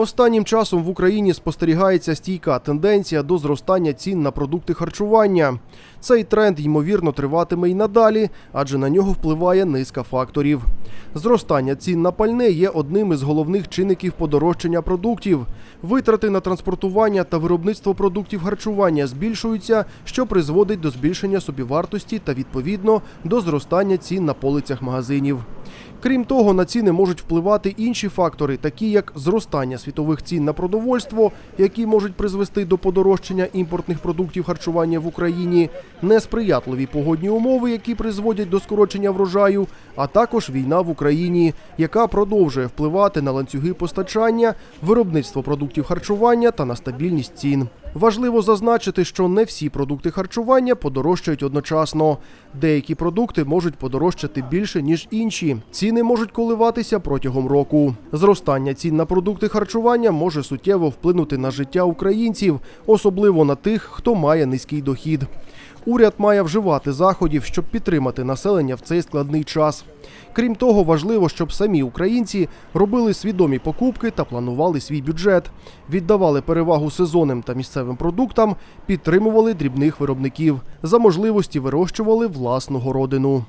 Останнім часом в Україні спостерігається стійка тенденція до зростання цін на продукти харчування. Цей тренд ймовірно триватиме й надалі, адже на нього впливає низка факторів. Зростання цін на пальне є одним із головних чинників подорожчання продуктів. Витрати на транспортування та виробництво продуктів харчування збільшуються, що призводить до збільшення собівартості та відповідно до зростання цін на полицях магазинів. Крім того, на ціни можуть впливати інші фактори, такі як зростання світових цін на продовольство, які можуть призвести до подорожчання імпортних продуктів харчування в Україні, несприятливі погодні умови, які призводять до скорочення врожаю, а також війна в Україні, яка продовжує впливати на ланцюги постачання, виробництво продуктів харчування та на стабільність цін. Важливо зазначити, що не всі продукти харчування подорожчають одночасно. Деякі продукти можуть подорожчати більше ніж інші. Ціни можуть коливатися протягом року. Зростання цін на продукти харчування може суттєво вплинути на життя українців, особливо на тих, хто має низький дохід. Уряд має вживати заходів, щоб підтримати населення в цей складний час. Крім того, важливо, щоб самі українці робили свідомі покупки та планували свій бюджет, віддавали перевагу сезонним та місцевим продуктам, підтримували дрібних виробників, за можливості вирощували власну городину.